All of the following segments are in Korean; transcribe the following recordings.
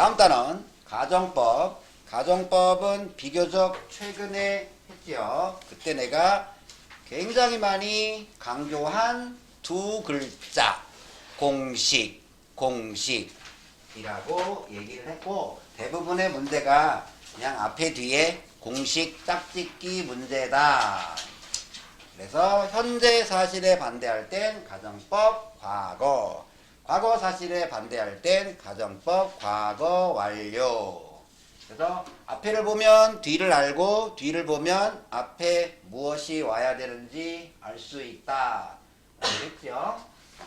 다음 단원 가정법. 가정법은 비교적 최근에 했지요. 그때 내가 굉장히 많이 강조한 두 글자 공식, 공식이라고 얘기를 했고 대부분의 문제가 그냥 앞에 뒤에 공식 짝짓기 문제다. 그래서 현재 사실에 반대할 땐 가정법 과거, 과거 사실에 반대할 땐 가정법 과거 완료. 그래서 앞에를 보면 뒤를 알고 뒤를 보면 앞에 무엇이 와야 되는지 알 수 있다. 알겠죠?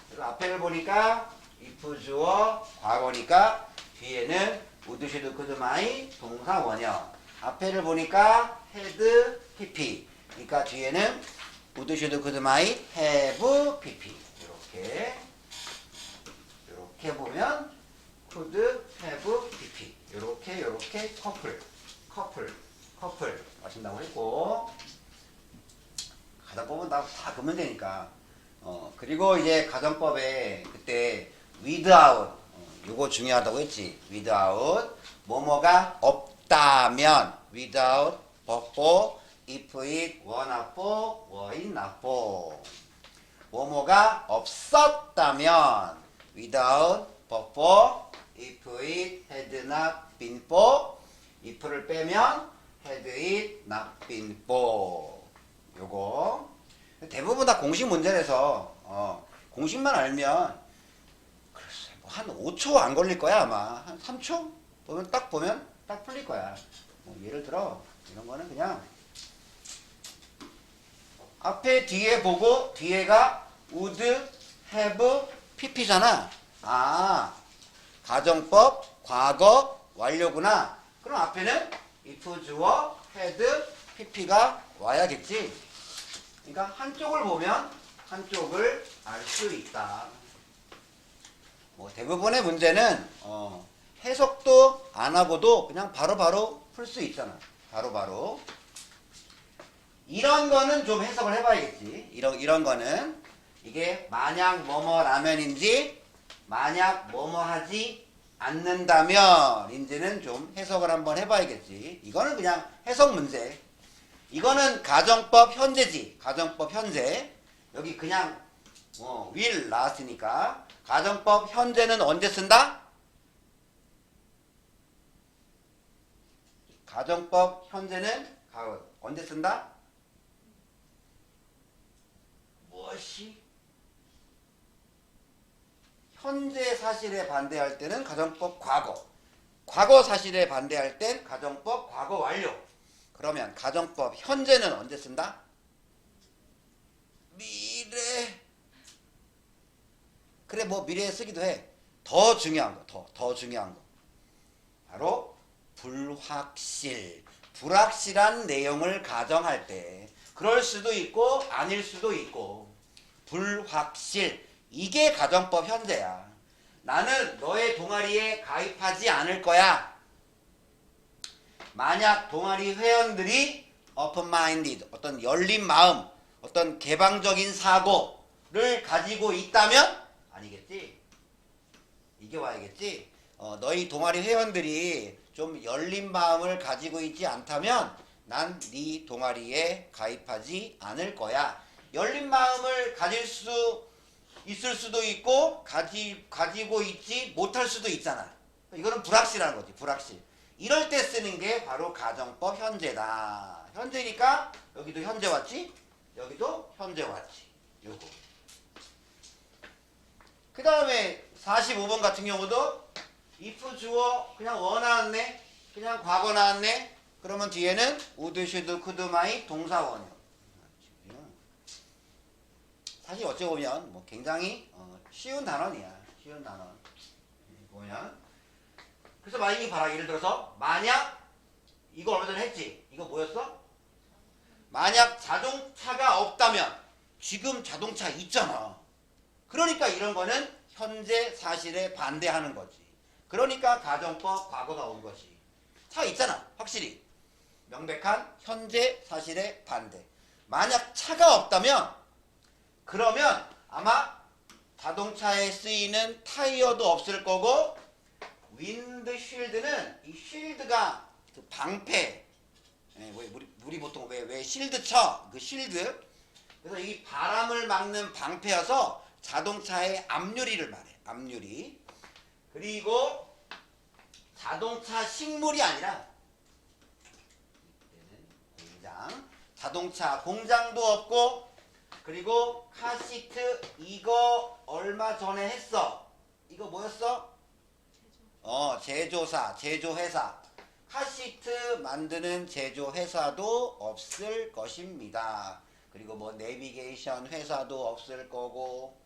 그래서 앞에를 보니까 if 주어 과거니까 뒤에는 would should could might 동사 원형. 앞에를 보니까 had pp. 그러니까 뒤에는 would should could might have. 이렇게 이렇게 보면 could have pp. 이렇게 이렇게 커플 커플 커플 하신다고 했고 가정법은 다, 다 그면 되니까 어 그리고 이제 가정법에 그때 without 어, 요거 중요하다고 했지 without 뭐뭐가 없다면 without 벗고 if it were not for were not for 뭐뭐가 없었다면 without but for if it had not been for if를 빼면 had it not been for. 요거. 대부분 다 공식 문제라서 어, 공식만 알면 글쎄 뭐한 5초 안 걸릴 거야 아마. 한 3초? 보면 딱 보면 딱 풀릴 거야. 뭐 예를 들어 이런 거는 그냥 앞에 뒤에 보고 뒤에가 would have pp잖아. 아 가정법 과거 완료구나. 그럼 앞에는 if 주어 had pp가 와야겠지. 그러니까 한쪽을 보면 한쪽을 알 수 있다. 뭐 대부분의 문제는 어, 해석도 안 하고도 그냥 바로바로 풀 수 있잖아. 바로바로. 이런 거는 좀 해석을 해봐야겠지. 이런 이런 거는 이게 만약 뭐뭐 라면인지 만약 뭐뭐 하지 않는다면 인지는 좀 해석을 한번 해봐야겠지. 이거는 그냥 해석 문제. 이거는 가정법 현재지. 가정법 현재. 여기 그냥 뭐 will 나왔으니까 가정법 현재는 언제 쓴다? 가정법 현재는 가- 언제 쓴다? 무엇이 현재 사실에 반대할 때는 가정법 과거 과거 사실에 반대할 땐 가정법 과거 완료. 그러면 가정법 현재는 언제 쓴다? 미래. 그래 뭐 미래에 쓰기도 해 더 중요한 거 더 더 중요한 거. 바로 불확실. 불확실한 내용을 가정할 때 그럴 수도 있고 아닐 수도 있고. 불확실 이게 가정법 현재야. 나는 너의 동아리에 가입하지 않을 거야. 만약 동아리 회원들이 open minded 어떤 열린 마음 어떤 개방적인 사고를 가지고 있다면 아니겠지? 이게 와야겠지? 어, 너희 동아리 회원들이 좀 열린 마음을 가지고 있지 않다면 난 네 동아리에 가입하지 않을 거야. 열린 마음을 가질 수 있을 수도 있고 가지 가지고 있지 못할 수도 있잖아. 이거는 불확실한 거지. 불확실. 이럴 때 쓰는 게 바로 가정법 현재다. 현재니까 여기도 현재 왔지? 여기도 현재 왔지. 요거. 그 다음에 45번 같은 경우도 if 주어 그냥 워 나왔네. 그냥 과거 나왔네. 그러면 뒤에는 would, should, could, might 동사원이요. 사실 어찌 보면 뭐 굉장히 어, 쉬운 단원이야. 쉬운 단원. 여기 보면 그래서 만약에 봐라 예를 들어서 만약 이거 얼마 전에 했지. 이거 뭐였어? 만약 자동차가 없다면 지금 자동차 있잖아. 그러니까 이런 거는 현재 사실에 반대하는 거지. 그러니까 가정법 과거가 온 것이. 차 있잖아. 확실히. 명백한 현재 사실에 반대. 만약 차가 없다면 그러면 아마 자동차에 쓰이는 타이어도 없을 거고 윈드 쉴드는 이 쉴드가 그 방패. 예, 왜 우리, 우리 보통 왜, 왜 실드 쳐? 그 실드. 그래서 이 바람을 막는 방패여서 자동차의 앞유리를 말해. 앞유리. 그리고 자동차 식물이 아니라 공장. 자동차 공장도 없고 그리고 카시트 이거 얼마 전에 했어. 이거 뭐였어? 어, 제조사, 제조회사. 카시트 만드는 제조회사도 없을 것입니다. 그리고 뭐 내비게이션 회사도 없을 거고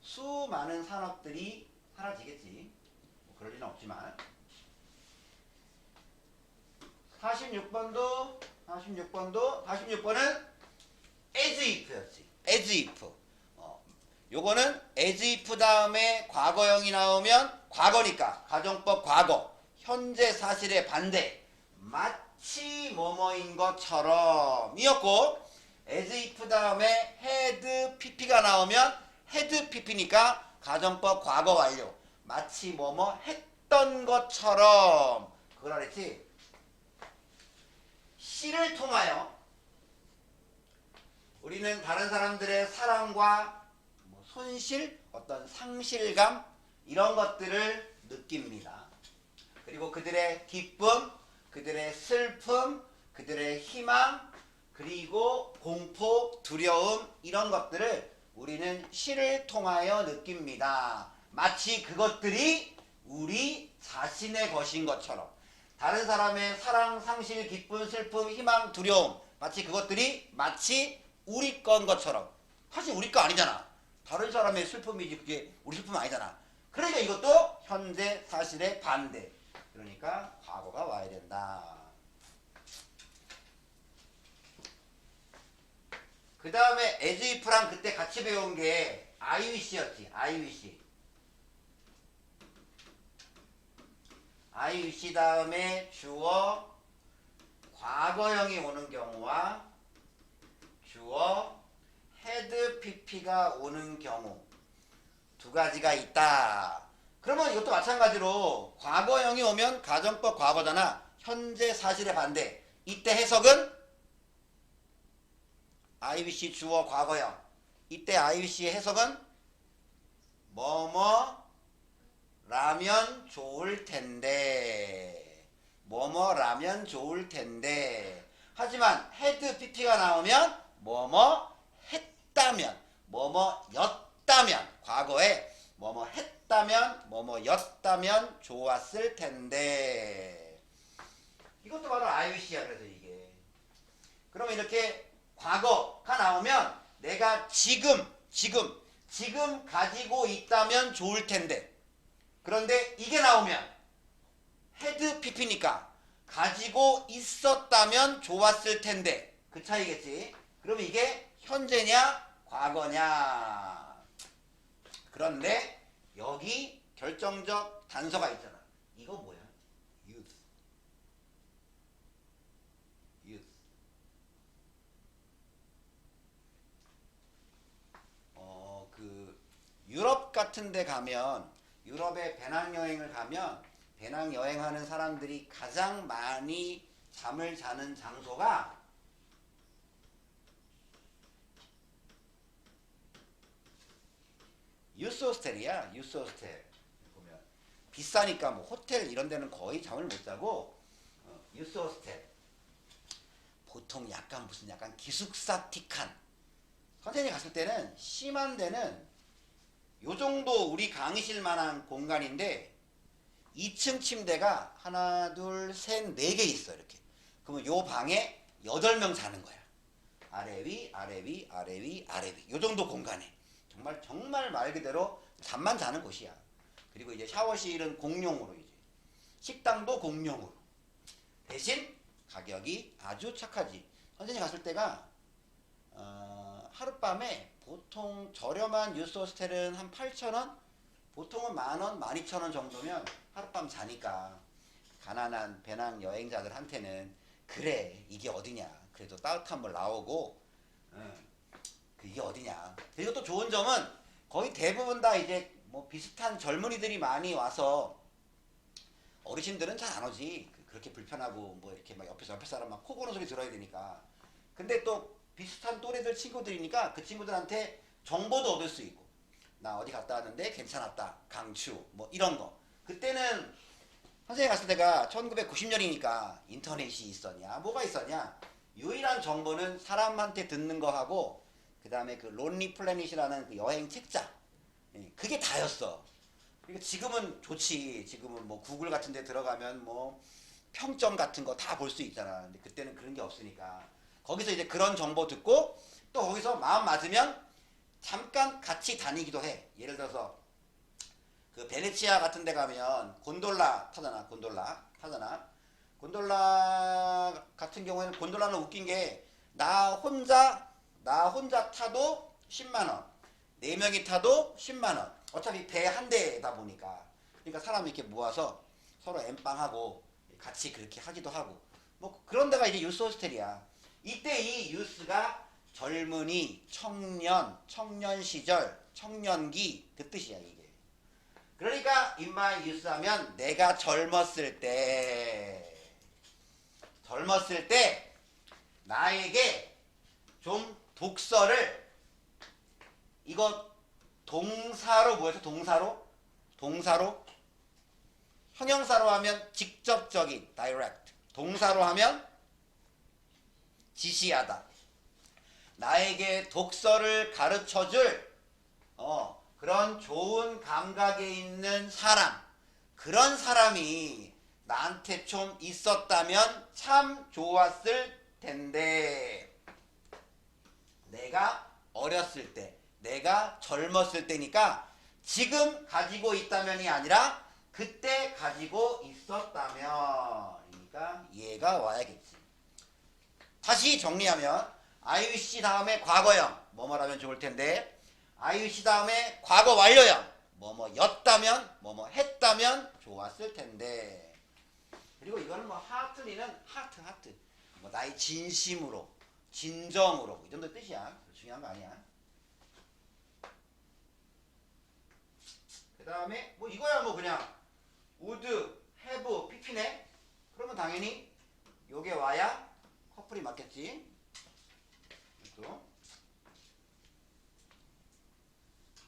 수많은 산업들이 사라지겠지. 뭐 그럴 리는 없지만 46번도 46번도 46번은 as if였지. as if. 어, 요거는 as if 다음에 과거형이 나오면 과거니까 가정법 과거. 현재 사실의 반대. 마치 뭐뭐인 것처럼 이었고 as if 다음에 had pp가 나오면 had pp니까 가정법 과거 완료. 마치 뭐뭐 했던 것처럼 알았지? 시를 통하여 우리는 다른 사람들의 사랑과 뭐 손실, 어떤 상실감 이런 것들을 느낍니다. 그리고 그들의 기쁨, 그들의 슬픔, 그들의 희망, 그리고 공포, 두려움 이런 것들을 우리는 시를 통하여 느낍니다. 마치 그것들이 우리 자신의 것인 것처럼 다른 사람의 사랑, 상실, 기쁨, 슬픔, 희망, 두려움 마치 그것들이 마치 우리 건 것처럼 사실 우리 거 아니잖아. 다른 사람의 슬픔이지 그게 우리 슬픔 아니잖아. 그러니까 이것도 현재 사실의 반대. 그러니까 과거가 와야 된다. 그 다음에 if랑 그때 같이 배운 게 wish. I wish 다음에 주어 과거형이 오는 경우와 주어 had pp가 오는 경우 두 가지가 있다. 그러면 이것도 마찬가지로 과거형이 오면 가정법 과거잖아. 현재 사실의 반대. 이때 해석은 IBC 주어 과거형. 이때 IBC의 해석은 뭐뭐 라면 좋을 텐데. 뭐뭐 라면 좋을 텐데. 하지만 헤드 PP가 나오면 뭐뭐 했다면, 뭐뭐였다면, 과거에 뭐뭐 했다면, 뭐뭐였다면 좋았을 텐데. 이것도 바로 IBC야, 그래서 이게. 그러면 이렇게 과거가 나오면 내가 지금, 지금, 지금 가지고 있다면 좋을 텐데. 그런데 이게 나오면 헤드 PP니까 가지고 있었다면 좋았을 텐데. 그 차이겠지. 그럼 이게 현재냐, 과거냐. 그런데 여기 결정적 단서가 있잖아. 이거 뭐야? youth. youth. 어, 그 유럽 같은 데 가면 유럽에 배낭여행을 가면 배낭여행하는 사람들이 가장 많이 잠을 자는 장소가 유스 호스텔이야 유스 호스텔. 보면 비싸니까 뭐 호텔 이런 데는 거의 잠을 못 자고 어, 유스 호스텔. 보통 약간 무슨 약간 기숙사틱한 선생님이 갔을 때는 심한 데는 요 정도 우리 강의실 만한 공간인데 2층 침대가 하나 둘 셋 네 개 있어 이렇게. 그러면 요 방에 8명 자는 거야. 아래 위 아래 위 아래 위 아래 위 요 정도 공간에. 정말 정말 말 그대로 잠만 자는 곳이야. 그리고 이제 샤워실은 공용으로 이제. 식당도 공용으로. 대신 가격이 아주 착하지. 선생님 갔을 때가 어, 하룻밤에 보통 저렴한 유스 호스텔은 한 8,000원? 보통은 만원, 12,000원 정도면 하룻밤 자니까 가난한 배낭 여행자들한테는 그래 이게 어디냐 그래도 따뜻한 물 나오고 응, 그게 어디냐 그리고 또 좋은 점은 거의 대부분 다 이제 뭐 비슷한 젊은이들이 많이 와서 어르신들은 잘 안 오지. 그- 그렇게 불편하고 뭐 이렇게 막 옆에서 옆에 사람 막 코 고는 소리 들어야 되니까. 근데 또 비슷한 또래들 친구들이니까 그 친구들한테 정보도 얻을 수 있고. 나 어디 갔다 왔는데 괜찮았다. 강추 뭐 이런 거. 그때는 선생님 갔을 때가 1990년이니까 인터넷이 있었냐 뭐가 있었냐 유일한 정보는 사람한테 듣는 거 하고 그 다음에 그 론리 플래닛이라는 그 여행 책자 예, 그게 다였어 그러니까 지금은 좋지 지금은 뭐 구글 같은 데 들어가면 뭐 평점 같은 거 다 볼 수 있잖아 근데 그때는 그런 게 없으니까 거기서 이제 그런 정보 듣고 또 거기서 마음 맞으면 잠깐 같이 다니기도 해 예를 들어서 그 베네치아 같은 데 가면 곤돌라 타잖아 곤돌라 타잖아 곤돌라 같은 경우에는 곤돌라는 웃긴 게 나 혼자 나 혼자 타도 10만 원. 네 명이 타도 10만 원. 어차피 배 한 대다 보니까. 그러니까 사람 이렇게 모아서 서로 엠빵하고 같이 그렇게 하기도 하고. 뭐 그런 데가 이제 유스 호스텔이야. 이때 이 유스가 젊은이, 청년, 청년 시절, 청년기 그 뜻이야 이게. 그러니까 인마이 유스 하면 내가 젊었을 때 젊었을 때 나에게 좀 독서를 이거 동사로 뭐였어? 동사로? 동사로? 형용사로 하면 직접적인 direct 동사로 하면 지시하다. 나에게 독서를 가르쳐 줄 어, 그런 좋은 감각에 있는 사람 그런 사람이 나한테 좀 있었다면 참 좋았을 텐데. 내가 어렸을 때 내가 젊었을 때니까 지금 가지고 있다면이 아니라 그때 가지고 있었다면. 그러니까 이해가 와야겠지 다시 정리하면 I wish 다음에 과거형 뭐뭐 하면 좋을 텐데 I wish 다음에 과거 완료형 뭐뭐였다면 뭐뭐 했다면 좋았을 텐데. 그리고 이거는 뭐 하트리는 하트 하트. 뭐 나의 진심으로 진정으로. 이 정도 뜻이야. 중요한 거 아니야. 그 다음에 뭐 이거야 뭐 그냥. would have pp네. 그러면 당연히 요게 와야 커플이 맞겠지?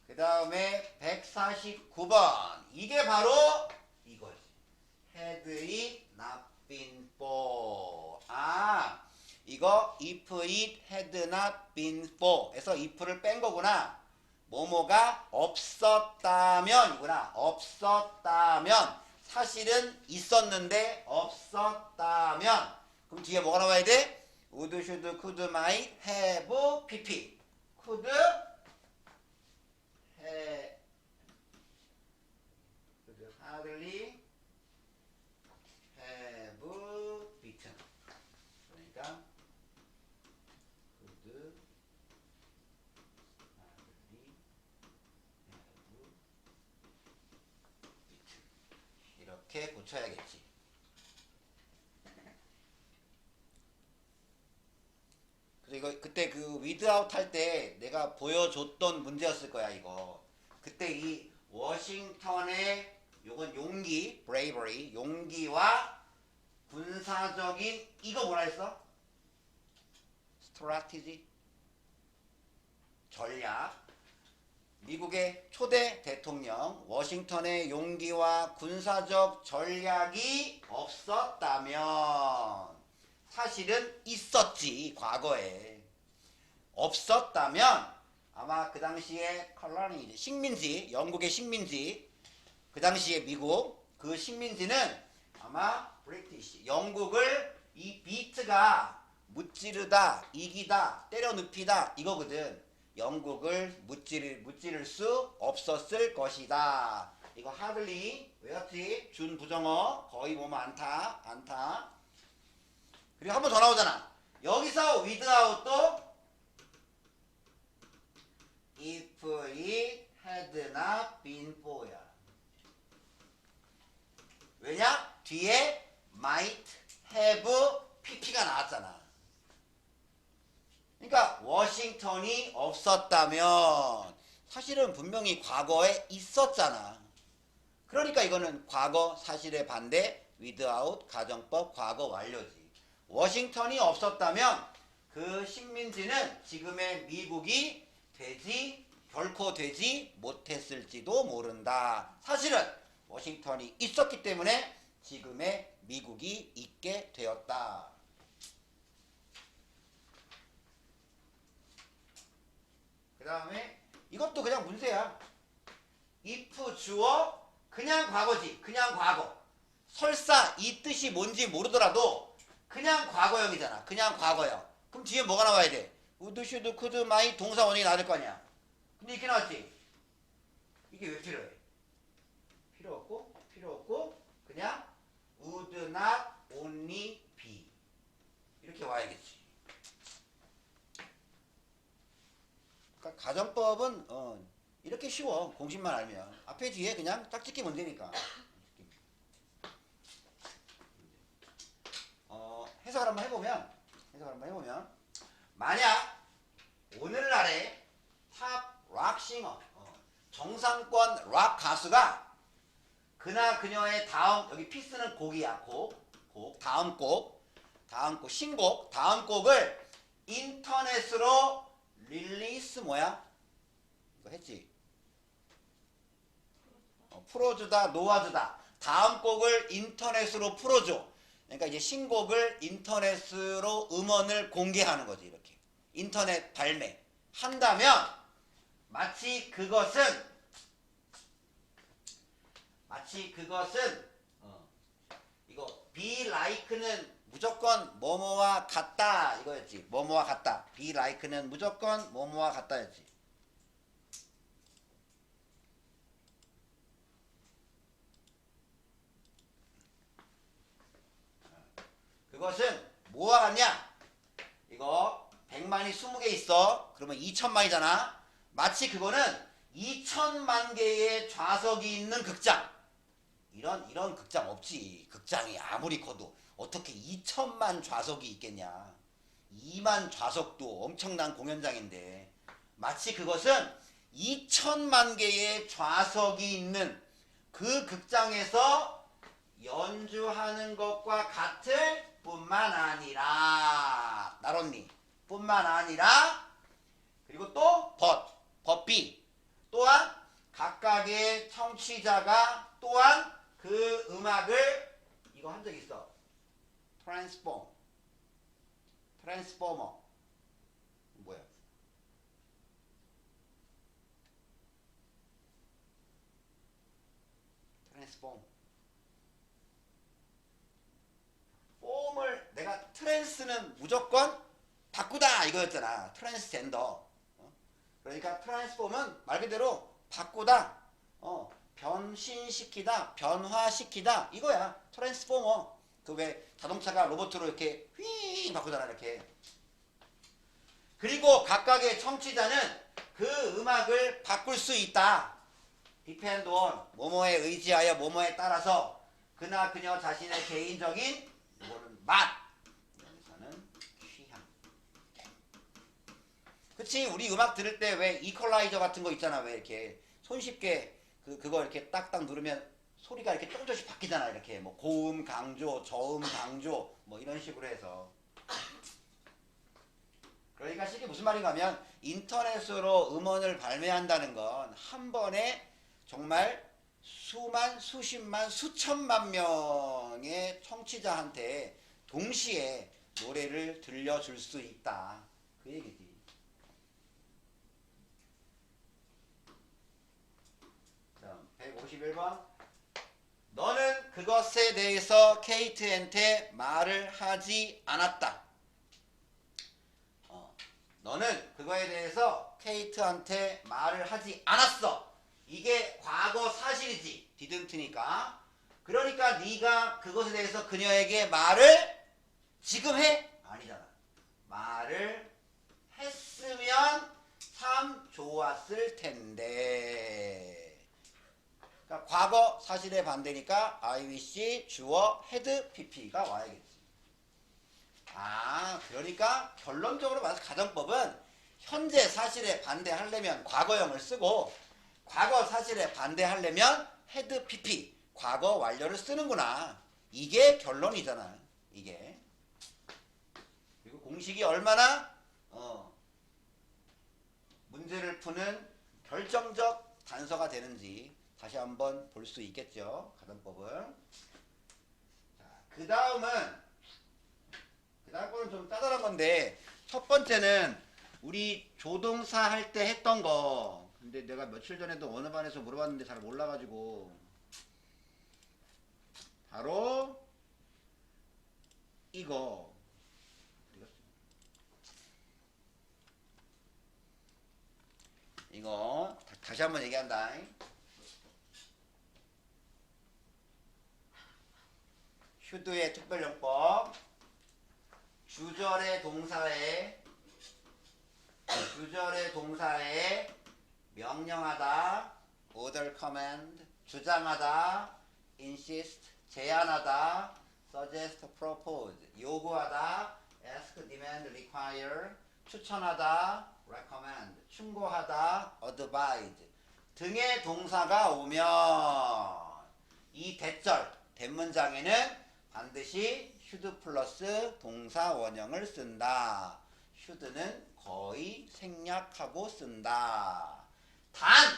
그 다음에 149번. 이게 바로 이거지. Had it not been for. 아 이거 if it had not been for. 에서 if를 뺀 거구나. 뭐뭐가 없었다면 이구나. 없었다면. 사실은 있었는데 없었다면 그럼 뒤에 뭐가 나와야 돼? would, should, could, might, have, pp could have hardly have beaten 그러니까 could hardly have beaten 이렇게 고쳐야겠지 그리고 그때 그 위드아웃 할 때 내가 보여줬던 문제였을 거야 이거. 그때 이 워싱턴의 요건 용기 bravery 용기와 군사적인 이거 뭐라 했어? strategy? 전략. 미국의 초대 대통령 워싱턴의 용기와 군사적 전략이 없었다면 사실은 있었지 과거에. 없었다면 아마 그 당시에 컬러니 식민지 영국의 식민지 그 당시에 미국 그 식민지는 아마 브리티시 영국을 이 비트가 무찌르다 이기다 때려 눕히다 이거거든. 영국을 무찌를 무찌를 수 없었을 것이다. 이거 하들리 외웠지? 준 부정어 거의 보면 안타 안타 그리고 한 번 더 나오잖아. 여기서 without도 if it had not been for야. 왜냐? 뒤에 might have pp가 나왔잖아. 그러니까 워싱턴이 없었다면 사실은 분명히 과거에 있었잖아. 그러니까 이거는 과거 사실의 반대 without 가정법 과거 완료지. 워싱턴이 없었다면 그 식민지는 지금의 미국이 되지 결코 되지 못했을지도 모른다. 사실은 워싱턴이 있었기 때문에 지금의 미국이 있게 되었다. 그 다음에 이것도 그냥 문제야. if 주어 그냥 과거지. 그냥 과거. 설사 이 뜻이 뭔지 모르더라도 그냥 과거형이잖아. 그냥 과거형. 그럼 뒤에 뭐가 나와야 돼? would, should, could, might 동사 원이 나올 거 아니야. 근데 이렇게 나왔지. 이게 왜 필요해? 필요 없고 필요 없고 그냥 would not only be 이렇게 와야겠지. 그러니까 가정법은 어, 이렇게 쉬워 공식만 알면 앞에 뒤에 그냥 짝짓기 문제니까. 어, 해석을 한번 해보면 해석을 한번 해보면 만약 오늘날의 탑 락싱어 어, 정상권 락 가수가 그나 그녀의 다음 여기 피스는 곡이야 곡, 곡 다음 곡 다음 곡 신곡 다음 곡을 인터넷으로 릴리스 뭐야? 이거 했지? 어, 풀어주다 놓아주다. 다음 곡을 인터넷으로 풀어줘 그러니까 이제 신곡을 인터넷으로 음원을 공개하는 거지 이렇게. 인터넷 발매. 한다면 마치 그것은 마치 그것은 어, 이거 be like는 무조건 뭐뭐와 같다 이거였지. 뭐뭐와 같다. be like는 무조건 뭐뭐와 같다였지 그것은 뭐와 같냐? 이거 100만이 20개 있어. 그러면 2천만이잖아. 마치 그거는 2천만 개의 좌석이 있는 극장. 이런 이런 극장 없지. 극장이 아무리 커도. 어떻게 2천만 좌석이 있겠냐? 2만 좌석도 엄청난 공연장인데. 마치 그것은 2천만 개의 좌석이 있는 그 극장에서 연주하는 것과 같을 뿐만 아니라 나론니? 뿐만 아니라 그리고 또 but but 또한 각각의 청취자가 또한 그 음악을 이거 한 적 있어. 트랜스폼 트랜스포머. 뭐야? 트랜스폼 폼을 내가 트랜스는 무조건 바꾸다 이거였잖아. 트랜스젠더. 어? 그러니까 트랜스폼은 말 그대로 바꾸다. 어, 변신시키다 변화시키다 이거야. 트랜스포머 그 왜 자동차가 로봇으로 이렇게 휘 바꾸잖아 이렇게. 그리고 각각의 청취자는 그 음악을 바꿀 수 있다. depend on 뭐뭐에 의지하여 뭐뭐에 따라서 그나 그녀 자신의 개인적인 맛. 여기서는 취향. 그치 우리 음악 들을 때 왜 이퀄라이저 같은 거 있잖아. 왜 이렇게 손쉽게 그 그거 이렇게 딱딱 누르면 소리가 이렇게 조금씩 바뀌잖아. 이렇게 뭐 고음 강조 저음 강조 뭐 이런 식으로 해서. 그러니까 이게 무슨 말인가 하면 인터넷으로 음원을 발매한다는 건 한 번에 정말 수만 수십만 수천만 명의 청취자한테 동시에 노래를 들려줄 수 있다 그 얘기지 다음 151번 너는 그것에 대해서 케이트한테 말을 하지 않았다. 어, 너는 그거에 대해서 케이트한테 말을 하지 않았어. 이게 과거 사실이지. didn't니까. 그러니까 네가 그것에 대해서 그녀에게 말을 지금 해? 아니잖아. 말을 했으면 참 좋았을 텐데. 그러니까 과거 사실의 반대니까 I wish 주어 had pp가 와야겠지. 아, 그러니까 결론적으로 봐서 가정법은 현재 사실에 반대하려면 과거형을 쓰고 과거 사실에 반대하려면 헤드 PP 과거 완료를 쓰는구나. 이게 결론이잖아. 이게. 공식이 얼마나 어, 문제를 푸는 결정적 단서가 되는지 다시 한번 볼 수 있겠죠. 가정법은. 그 다음은 그 다음 거는 좀 짜잘한 건데 첫 번째는 우리 조동사 할 때 했던 거 근데 내가 며칠 전에도 어느 반에서 물어봤는데 잘 몰라가지고 바로 이거 어디 갔어? 이거 다- 다시 한번 얘기한다 휴드의 특별용법 주절의 동사에 주절의 동사에 명령하다 order command 주장하다 insist 제안하다 suggest propose 요구하다 ask demand require 추천하다 recommend 충고하다 advise 등의 동사가 오면 이 대절 대문장에는 반드시 should 플러스 동사 원형을 쓴다. should는 거의 생략하고 쓴다. 단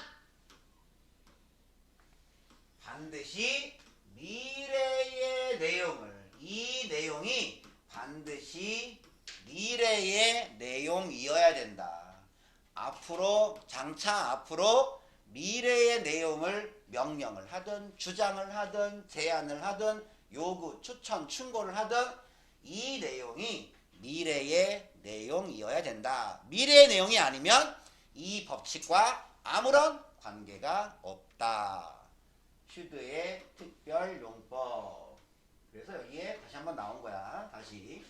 반드시 미래의 내용을 이 내용이 반드시 미래의 내용이어야 된다. 앞으로 장차 앞으로 미래의 내용을 명령을 하든 주장을 하든 제안을 하든 요구, 추천, 충고를 하든 이 내용이 미래의 내용이어야 된다. 미래의 내용이 아니면 이 법칙과 아무런 관계가 없다. 슈드의 특별 용법. 그래서 여기에 다시 한번 나온 거야. 다시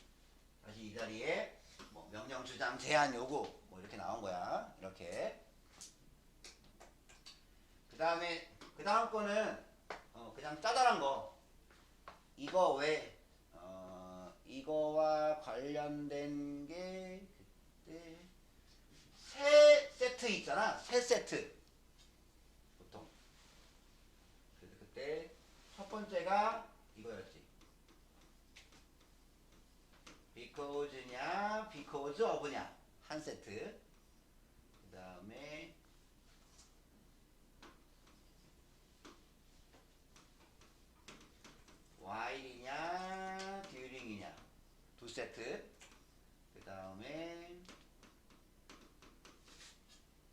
다시 이 자리에 뭐 명령, 주장, 제안, 요구 뭐 이렇게 나온 거야. 이렇게. 그 다음에 그 다음 거는 어, 그냥 짜잘한 거. 이거 왜 어, 이거와 관련된 게 그때 세 세트 있잖아. 세 세트. 보통. 그래서 그때 첫 번째가 이거였지. because냐, because of냐 한 세트. 그 다음에 while이냐, during이냐 두 세트. 그 다음에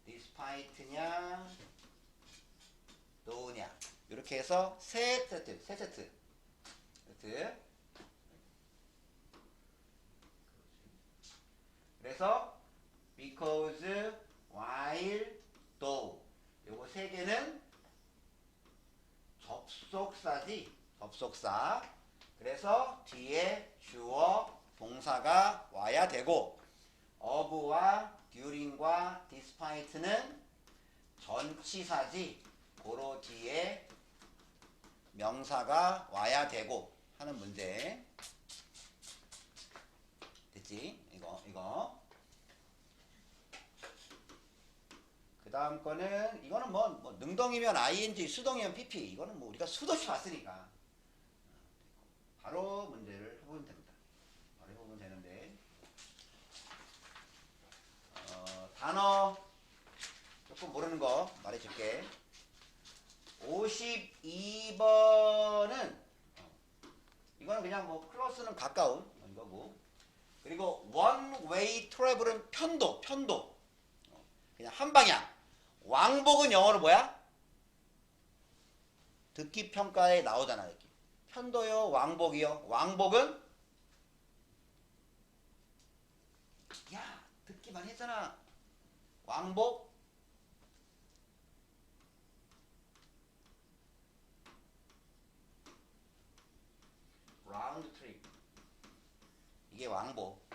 despite냐, though냐 이렇게 해서 세 세트, 세 세트. 세트. 그래서 because, while, though 요거 세 개는 접속사지 접속사. 그래서 뒤에 주어 동사가 와야 되고 of와 during과 despite는 전치사지. 고로 뒤에 명사가 와야 되고 하는 문제. 됐지? 이거 이거. 그 다음 거는 이거는 뭐, 뭐 능동이면 ing 수동이면 pp. 이거는 뭐 우리가 수도 없이 봤으니까 바로 문제를 해보면 됩니다. 바로 해보면 되는데 어, 단어 조금 모르는 거 말해줄게. 52번은 이거는 그냥 뭐 클로스는 가까운 이거고. 그리고 way travel은 편도 편도. 어, 그냥 한 방향. 왕복은 영어로 뭐야? 듣기 평가에 나오잖아 이렇게 편도요 왕복이요? 왕복은? 야 듣기만 했잖아. 왕복? 라운드 트립. 이게 왕복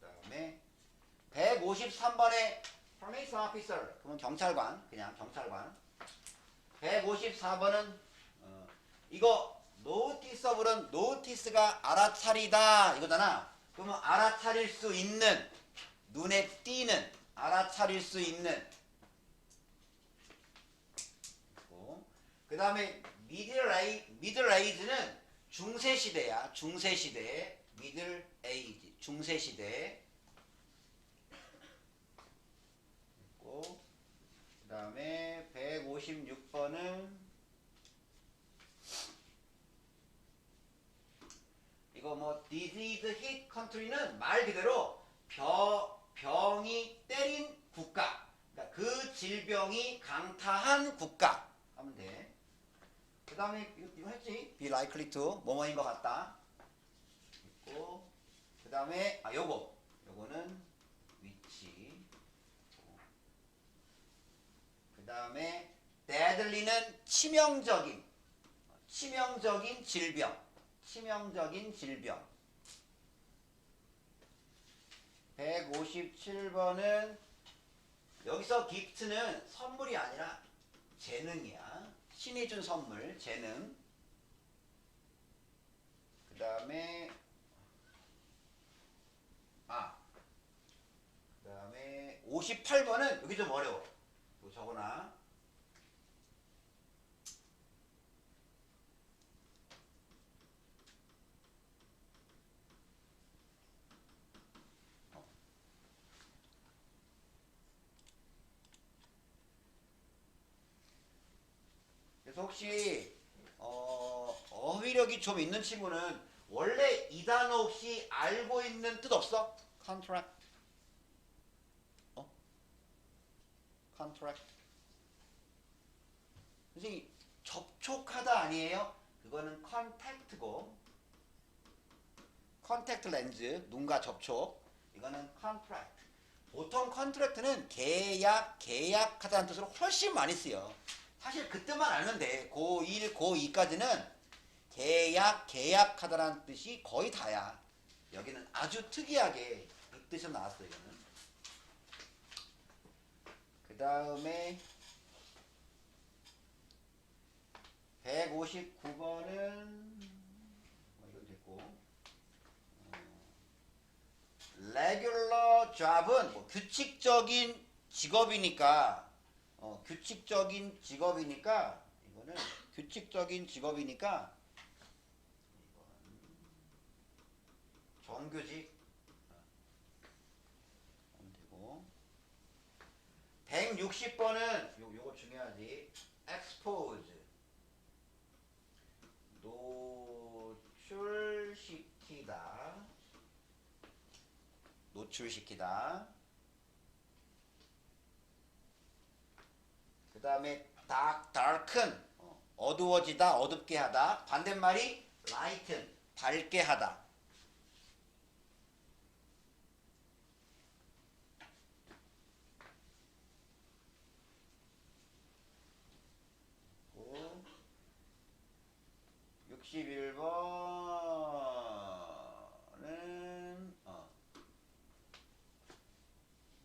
그다음에 153번에 police officer. 그러면 경찰관 그냥 경찰관. 154번은 어, 이거 노티서블은 노티스가 알아차리다. 이거잖아. 그러면 알아차릴 수 있는 눈에 띄는 알아차릴 수 있는. 그 다음에 미들레이 미들에이즈는 중세 시대야. 중세 시대 미들 에이지 중세 시대 있고 그 다음에 156번은 이거 뭐 disease hit country는 말 그대로 병, 병이 때린 국가. 그러니까 그 질병이 강타한 국가. 하면 돼. 그 다음에 이거, 이거 했지? be likely to. 뭐뭐인 것 같다? 있고 그 다음에 아 요거. 요거는 위치 그 다음에 deadly는 치명적인 치명적인 질병 치명적인 질병. 157번은 여기서 기프트는 선물이 아니라 재능이야. 신이 준 선물 재능. 그 다음에 아, 그 다음에 58번은 여기 좀 어려워. 어. 그래서 혹시 어, 어휘력이 좀 있는 친구는 원래 이 단어 혹시 알고 있는 뜻 없어? contract. 어? Contract. 선생님 접촉하다 아니에요? 그거는 contact고 contact lens 눈과 접촉 이거는 contract. 보통 컨트랙트는 계약, 계약하다는 뜻으로 훨씬 많이 쓰여. 사실 그 뜻만 알면 돼. 고1, 고2까지는 계약, 계약하다라는 뜻이 거의 다야. 여기는 아주 특이하게 이 뜻이 나왔어, 이거는. 그 다음에 159번은 뭐 이건 됐고 어, regular job은 뭐 규칙적인 직업이니까 어, 규칙적인 직업이니까 이거는 규칙적인 직업이니까 정규직 어, 하면 되고 160번은 요, 요거 중요하지. expose. 노출시키다. 노출시키다. 그 다음에 dark, darken. 어, 어두워지다 어둡게 하다. 반대말이 lighten 밝게 하다 고 61번은 어.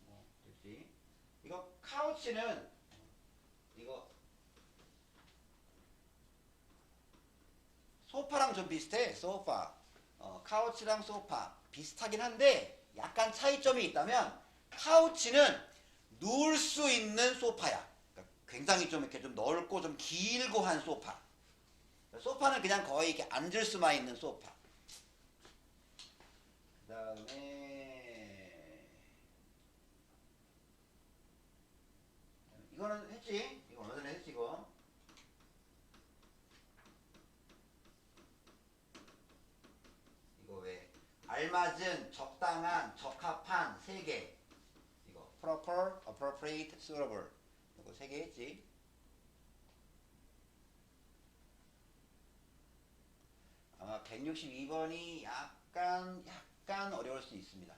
뭐 됐지? 이거 카우치는 이거 소파랑 좀 비슷해. 소파. 어, 카우치랑 소파 비슷하긴 한데 약간 차이점이 있다면 카우치는 누울 수 있는 소파야. 그러니까 굉장히 좀 이렇게 좀 넓고 좀 길고 한 소파. 소파는 그냥 거의 이렇게 앉을 수만 있는 소파. 그 다음에 이거는 했지 이거? 이거 왜? 알맞은, 적당한, 적합한 세 개. 이거 proper, appropriate, suitable. 이거 세 개 했지? 아마 162번이 약간 약간 어려울 수 있습니다.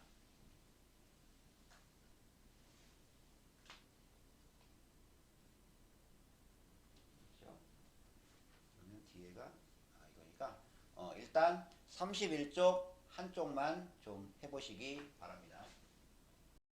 그렇죠? 뒤에가 아 이거니까 어 일단 31쪽 한쪽만 좀 해보시기 바랍니다.